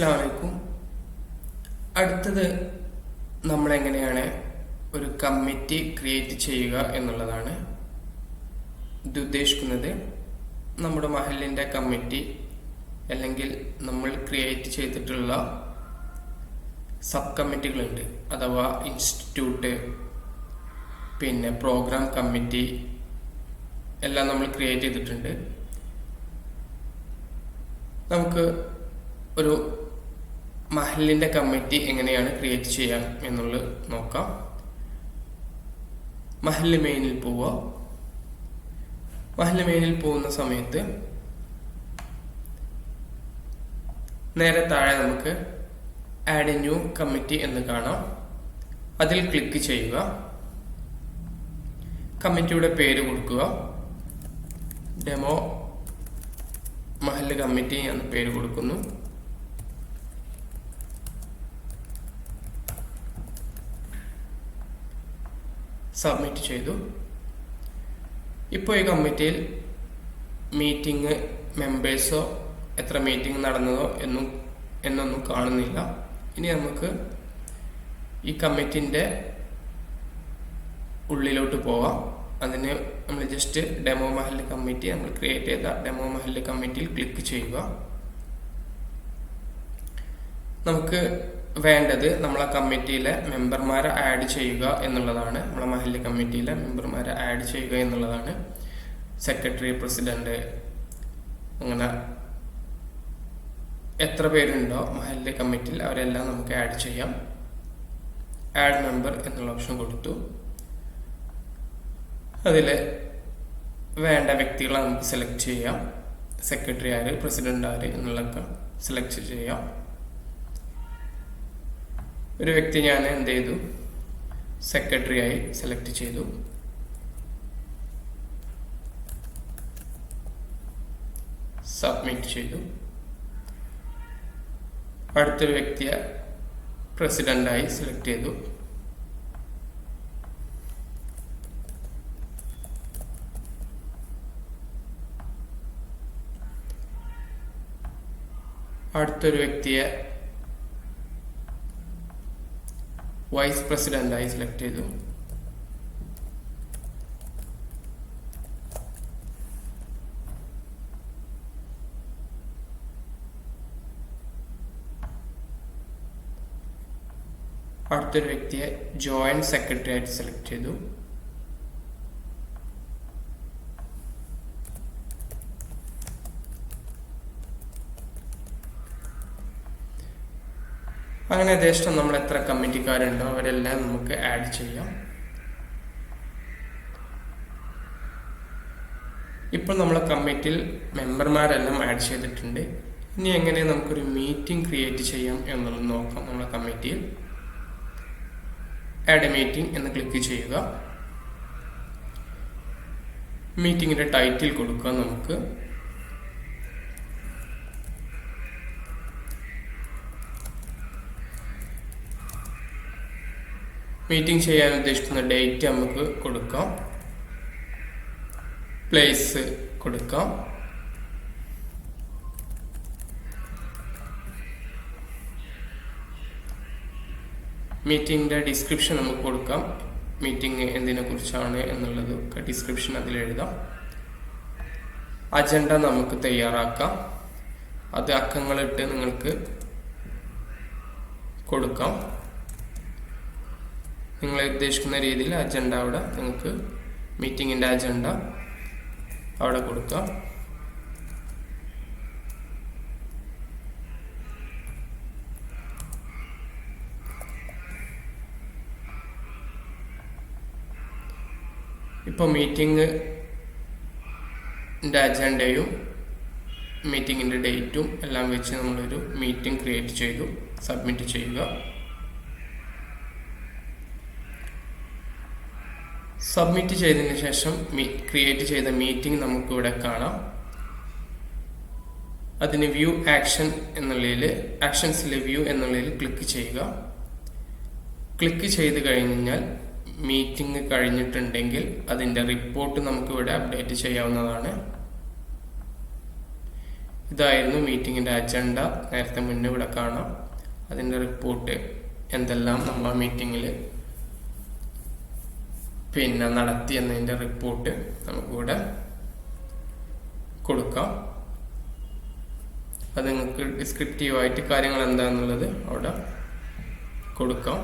അസ്സാം വലൈക്കും അടുത്തത് നമ്മൾ എങ്ങനെയാണ് ഒരു കമ്മിറ്റി ക്രിയേറ്റ് ചെയ്യുക എന്നുള്ളതാണ്. ഇത് ഉദ്ദേശിക്കുന്നത് നമ്മുടെ മഹലിന്റെ കമ്മിറ്റി അല്ലെങ്കിൽ നമ്മൾ ക്രിയേറ്റ് ചെയ്തിട്ടുള്ള സബ് കമ്മിറ്റികളുണ്ട് അഥവാ ഇൻസ്റ്റിറ്റ്യൂട്ട് പിന്നെ പ്രോഗ്രാം കമ്മിറ്റി എല്ലാം നമ്മൾ ക്രിയേറ്റ് ചെയ്തിട്ടുണ്ട്. നമുക്ക് ഒരു മഹലിന്റെ കമ്മിറ്റി എങ്ങനെയാണ് ക്രിയേറ്റ് ചെയ്യാം എന്നുള്ളത് നോക്കാം. മഹൽ മെയിനിൽ പോവുക മഹൽ മെയിനിൽ പോകുന്ന സമയത്ത് നേരെ താഴെ നമുക്ക് ആഡ് എ ന്യൂ കമ്മിറ്റി എന്ന് കാണാം. അതിൽ ക്ലിക്ക് ചെയ്യുക. കമ്മിറ്റിയുടെ പേര് കൊടുക്കുക. ഡെമോ മഹൽ കമ്മിറ്റി എന്ന് പേര് കൊടുക്കുന്നു. സബ്മിറ്റ് ചെയ്തു. ഇപ്പോൾ ഈ കമ്മിറ്റിയിൽ മീറ്റിംഗ് മെമ്പേഴ്സോ എത്ര മീറ്റിംഗ് നടന്നതോ എന്നും എന്നൊന്നും കാണുന്നില്ല. ഇനി നമുക്ക് ഈ കമ്മിറ്റിന്റെ ഉള്ളിലോട്ട് പോവാം അതിന് നമ്മൾ ജസ്റ്റ് ഡെമോ മഹൽ കമ്മിറ്റി നമ്മൾ ക്രിയേറ്റ് ചെയ്ത ഡെമോ മഹൽ കമ്മിറ്റിയിൽ ക്ലിക്ക് ചെയ്യുക. നമുക്ക് വേണ്ടത് നമ്മളെ കമ്മിറ്റിയിലെ മെമ്പർമാരെ ആഡ് ചെയ്യുക എന്നുള്ളതാണ്. നമ്മളെ മഹല്ല് കമ്മിറ്റിയിലെ മെമ്പർമാരെ ആഡ് ചെയ്യുക എന്നുള്ളതാണ്. സെക്രട്ടറി പ്രസിഡന്റ് അങ്ങനെ എത്ര പേരുണ്ടോ മഹല്ല് കമ്മിറ്റിയിൽ അവരെല്ലാം നമുക്ക് ആഡ് ചെയ്യാം. ആഡ് മെമ്പർ എന്നുള്ള ഓപ്ഷൻ കൊടുത്തു. അതിൽ വേണ്ട വ്യക്തികളെ നമുക്ക് സെലക്ട് ചെയ്യാം. സെക്രട്ടറി ആര് പ്രസിഡന്റ് ആര് എന്നുള്ളതൊക്കെ സെലക്ട് ചെയ്യാം. ഒരു വ്യക്തി ഞാൻ എന്ത് ചെയ്തു? സെക്രട്ടറി ആയി സെലക്ട് ചെയ്തു. സബ്മിറ്റ് ചെയ്തു. അടുത്തൊരു വ്യക്തിയെ പ്രസിഡന്റായി സെലക്ട് ചെയ്തു. അടുത്തൊരു വ്യക്തിയെ വൈസ് പ്രസിഡന്റായി സെലക്ട് ചെയ്തു. അടുത്തൊരു വ്യക്തിയെ ജോയിന്റ് സെക്രട്ടറി ആയിട്ട് സെലക്ട് ചെയ്തു. അങ്ങനെ യഥേഷ്ടം നമ്മൾ എത്ര കമ്മിറ്റിക്കാരുണ്ടോ അവരെല്ലാം നമുക്ക് ആഡ് ചെയ്യാം. ഇപ്പോൾ നമ്മൾ കമ്മിറ്റിയിൽ മെമ്പർമാരെല്ലാം ആഡ് ചെയ്തിട്ടുണ്ട്. ഇനി എങ്ങനെ നമുക്കൊരു മീറ്റിംഗ് ക്രിയേറ്റ് ചെയ്യാം എന്നുള്ളത് നോക്കാം നമ്മളെ കമ്മിറ്റിയിൽ ആഡ് മീറ്റിംഗ് എന്ന് ക്ലിക്ക് ചെയ്യുക. മീറ്റിങ്ങിന്റെ ടൈറ്റിൽ കൊടുക്കുക നമുക്ക്. മീറ്റിംഗ് ചെയ്യാൻ ഉദ്ദേശിക്കുന്ന ഡേറ്റ് നമുക്ക് കൊടുക്കാം. പ്ലേസ് കൊടുക്കാം. മീറ്റിംഗിന്റെ ഡിസ്ക്രിപ്ഷൻ നമുക്ക് കൊടുക്കാം. മീറ്റിംഗ് എന്തിനെ കുറിച്ചാണ് എന്നുള്ളത് ഡിസ്ക്രിപ്ഷൻ അതിൽ എഴുതാം. അജണ്ട നമുക്ക് തയ്യാറാക്കാം. അത് അക്കങ്ങളിട്ട് നിങ്ങൾക്ക് കൊടുക്കാം. നിങ്ങൾ ഉദ്ദേശിക്കുന്ന രീതിയിൽ അജണ്ട അവിടെ നിങ്ങൾക്ക് മീറ്റിങ്ങിന്റെ അജണ്ട അവിടെ കൊടുക്കാം ഇപ്പോൾ മീറ്റിംഗിന്റെ അജണ്ടയും മീറ്റിങ്ങിന്റെ ഡേറ്റും എല്ലാം വെച്ച് നമ്മളൊരു മീറ്റിംഗ് ക്രിയേറ്റ് ചെയ്തു സബ്മിറ്റ് ചെയ്യുക. സബ്മിറ്റ് ചെയ്തതിന് ശേഷം ക്രിയേറ്റ് ചെയ്ത മീറ്റിംഗ് നമുക്കിവിടെ കാണാം. അതിന് വ്യൂ ആക്ഷൻ എന്നുള്ളതിൽ ആക്ഷൻസിലെ വ്യൂ എന്നുള്ളതിൽ ക്ലിക്ക് ചെയ്യുക. ക്ലിക്ക് ചെയ്ത് കഴിഞ്ഞാൽ മീറ്റിംഗ് കഴിഞ്ഞിട്ടുണ്ടെങ്കിൽ അതിന്റെ റിപ്പോർട്ട് നമുക്കിവിടെ അപ്ഡേറ്റ് ചെയ്യാവുന്നതാണ്. ഇതായിരുന്നു മീറ്റിങ്ങിന്റെ അജണ്ട നേരത്തെ മുന്നേ ഇവിടെ കാണാം. അതിന്റെ റിപ്പോർട്ട് എന്തെല്ലാം നമ്മൾ മീറ്റിങ്ങിൽ പിന്നെ നടത്തി റിപ്പോർട്ട് നമുക്കിവിടെ കൊടുക്കാം. അത് നിങ്ങൾക്ക് ഡിസ്ക്രിപ്റ്റീവായിട്ട് കാര്യങ്ങൾ എന്താണെന്നുള്ളത് അവിടെ കൊടുക്കാം.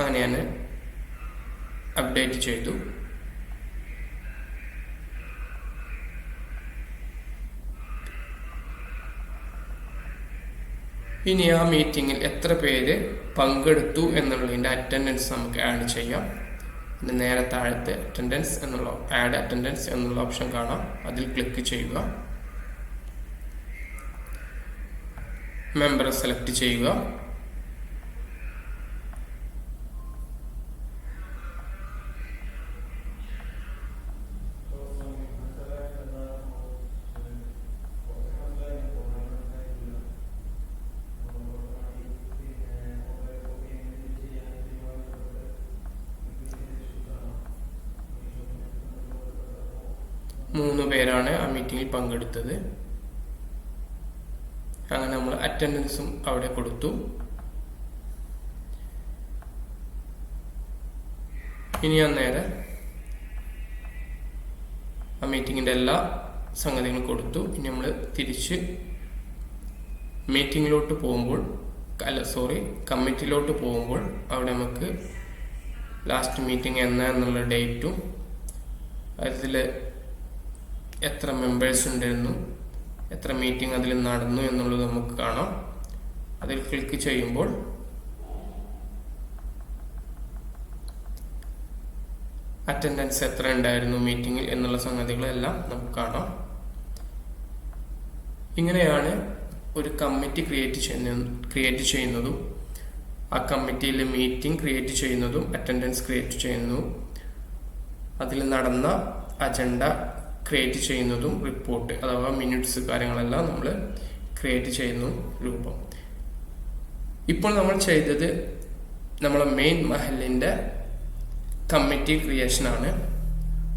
അങ്ങനെയാണ് അപ്ഡേറ്റ് ചെയ്തു. ഇനി ആ മീറ്റിങ്ങിൽ എത്ര പേര് പങ്കെടുത്തു എന്നുള്ളതിന്റെ അറ്റൻഡൻസ് നമുക്ക് ആഡ് ചെയ്യാം. അതിന്റെ നേരെ താഴത്തെ അറ്റൻഡൻസ് എന്നുള്ള ആഡ് അറ്റൻഡൻസ് എന്നുള്ള ഓപ്ഷൻ കാണാം. അതിൽ ക്ലിക്ക് ചെയ്യുക. മെമ്പറെ സെലക്ട് ചെയ്യുക. മൂന്ന് പേരാണ് ആ മീറ്റിങ്ങിൽ പങ്കെടുത്തത്. അങ്ങനെ നമ്മൾ അറ്റൻഡൻസും അവിടെ കൊടുത്തു. ഇനി ഞാൻ നേരെ ആ മീറ്റിങ്ങിന്റെ എല്ലാ സംഗതികളും കൊടുത്തു. ഇനി നമ്മൾ തിരിച്ച് മീറ്റിങ്ങിലോട്ട് പോകുമ്പോൾ അല്ല സോറി കമ്മിറ്റിയിലോട്ട് പോകുമ്പോൾ അവിടെ നമുക്ക് ലാസ്റ്റ് മീറ്റിംഗ് എന്നാ എന്നുള്ള ഡേറ്റും അതിൽ എത്ര മെമ്പേഴ്സ് ഉണ്ടായിരുന്നു എത്ര മീറ്റിംഗ് അതിൽ നടന്നു എന്നുള്ളത് നമുക്ക് കാണാം. അതിൽ ക്ലിക്ക് ചെയ്യുമ്പോൾ അറ്റൻഡൻസ് എത്ര ഉണ്ടായിരുന്നു മീറ്റിംഗിൽ എന്നുള്ള സംഗതികളെല്ലാം നമുക്ക് കാണാം. ഇങ്ങനെയാണ് ഒരു കമ്മിറ്റി ക്രിയേറ്റ് ചെയ്യുന്ന ക്രിയേറ്റ് ചെയ്യുന്നതും ആ കമ്മിറ്റിയിൽ മീറ്റിംഗ് ക്രിയേറ്റ് ചെയ്യുന്നതും അറ്റൻഡൻസ് ക്രിയേറ്റ് ചെയ്യുന്നതും. അതിൽ നടന്ന അജണ്ട ക്രിയേറ്റ് ചെയ്യുന്നതും റിപ്പോർട്ട് അഥവാ മിനിറ്റ്സ് കാര്യങ്ങളെല്ലാം നമ്മൾ ക്രിയേറ്റ് ചെയ്യുന്നു രൂപം. ഇപ്പോൾ നമ്മൾ ചെയ്തത് നമ്മളെ മെയിൻ മഹലിന്റെ കമ്മിറ്റി ക്രിയേഷൻ ആണ്.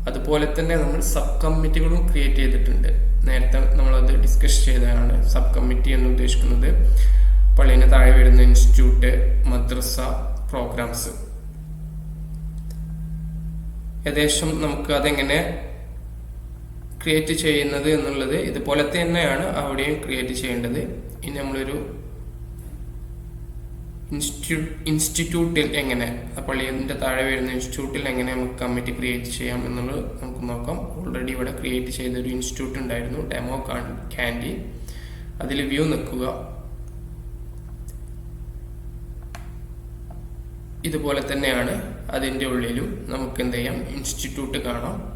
അതുപോലെ തന്നെ നമ്മൾ സബ് കമ്മിറ്റികളും ക്രിയേറ്റ് ചെയ്തിട്ടുണ്ട്. നേരത്തെ നമ്മളത് ഡിസ്കസ് ചെയ്തതാണ് സബ് കമ്മിറ്റി എന്ന് ഉദ്ദേശിക്കുന്നത്. പള്ളീന്റെ താഴെ വരുന്ന ഇൻസ്റ്റിറ്റ്യൂട്ട് മദ്രസ പ്രോഗ്രാംസ് ഏകദേശം നമുക്ക് അതെങ്ങനെ ക്രിയേറ്റ് ചെയ്യുന്നത് എന്നുള്ളത് ഇതുപോലെ തന്നെയാണ് അവിടെയും ക്രിയേറ്റ് ചെയ്യേണ്ടത്. ഇനി നമ്മളൊരു ഇൻസ്റ്റിറ്റ്യൂട്ട് ഇൻസ്റ്റിറ്റ്യൂട്ടിൽ എങ്ങനെ പള്ളിയുടെ താഴെ വരുന്ന ഇൻസ്റ്റിറ്റ്യൂട്ടിൽ എങ്ങനെ നമുക്ക് കമ്മിറ്റി ക്രിയേറ്റ് ചെയ്യാം എന്നുള്ളത് നമുക്ക് നോക്കാം. ഓൾറെഡി ഇവിടെ ക്രിയേറ്റ് ചെയ്ത ഒരു ഇൻസ്റ്റിറ്റ്യൂട്ട് ഉണ്ടായിരുന്നു ഡെമോ ക്യാൻഡി അതിൽ വ്യൂ നിൽക്കുക. ഇതുപോലെ തന്നെയാണ് അതിന്റെ ഉള്ളിലും നമുക്ക് എന്ത് ചെയ്യാം? ഇൻസ്റ്റിറ്റ്യൂട്ട് കാണാം.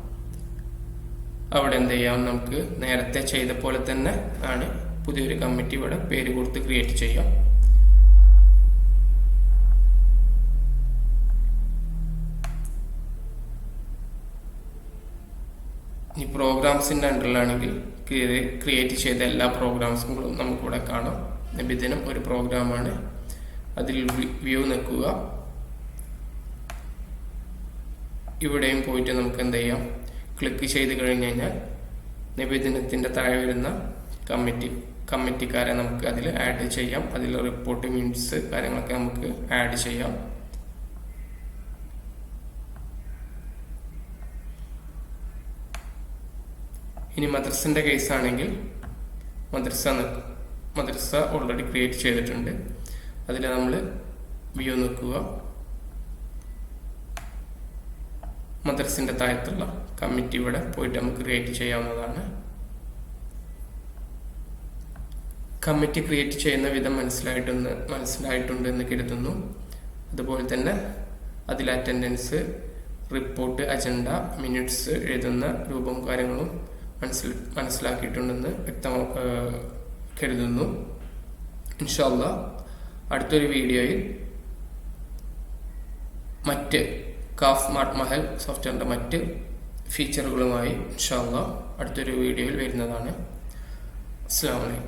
അവിടെ എന്ത് ചെയ്യാം? നമുക്ക് നേരത്തെ ചെയ്ത പോലെ തന്നെ ആണ് പുതിയൊരു കമ്മിറ്റി ഇവിടെ പേര് കൊടുത്ത് ക്രിയേറ്റ് ചെയ്യാം. ഈ പ്രോഗ്രാംസിന്റെ അണ്ടറിലാണെങ്കിൽ ക്രിയേറ്റ് ചെയ്ത എല്ലാ പ്രോഗ്രാംസുകളും നമുക്കിവിടെ കാണാം. നബിദിനം ഒരു പ്രോഗ്രാമാണ് അതിൽ വ്യൂ നിൽക്കുക. ഇവിടെയും പോയിട്ട് നമുക്ക് എന്ത് ചെയ്യാം? ക്ലിക്ക് ചെയ്ത് കഴിഞ്ഞ് കഴിഞ്ഞാൽ നിവേദനത്തിന്റെ താഴെ വരുന്ന കമ്മിറ്റി കമ്മിറ്റിക്കാരെ നമുക്ക് അതിൽ ആഡ് ചെയ്യാം. അതിൽ റിപ്പോർട്ട് മീൻസ് കാര്യങ്ങളൊക്കെ നമുക്ക് ആഡ് ചെയ്യാം. ഇനി മദ്രസിന്റെ കേസാണെങ്കിൽ മദ്രസ മദ്രസ ഓൾറെഡി ക്രിയേറ്റ് ചെയ്തിട്ടുണ്ട്. അതിൽ നമ്മൾ വ്യൂ നിൽക്കുക മദ്രസിന്റെ താഴത്തുള്ള കമ്മിറ്റി ഇവിടെ പോയിട്ട് നമുക്ക് ക്രിയേറ്റ് ചെയ്യാവുന്നതാണ്. കമ്മിറ്റി ക്രിയേറ്റ് ചെയ്യുന്ന വിധം മനസ്സിലായിട്ടുണ്ട് മനസ്സിലായിട്ടുണ്ട് എന്ന് കരുതുന്നു. അതുപോലെ തന്നെ അതിൽ അറ്റൻഡൻസ് റിപ്പോർട്ട് അജണ്ട മിനിറ്റ്സ് എഴുതുന്ന രൂപവും കാര്യങ്ങളും മനസ്സിൽ മനസ്സിലാക്കിയിട്ടുണ്ടെന്ന് വ്യക്തമാ കരുതുന്നു. ഇൻഷല്ല അടുത്തൊരു വീഡിയോയിൽ മറ്റ് കാഫ് സ്മാർട്ട് മഹൽ സോഫ്റ്റ്വെയറിന്റെ മറ്റ് ഫീച്ചറുകളുമായി ഇൻഷാല്ല അടുത്തൊരു വീഡിയോയിൽ വരുന്നതാണ്. അസ്സാം വലൈക്കും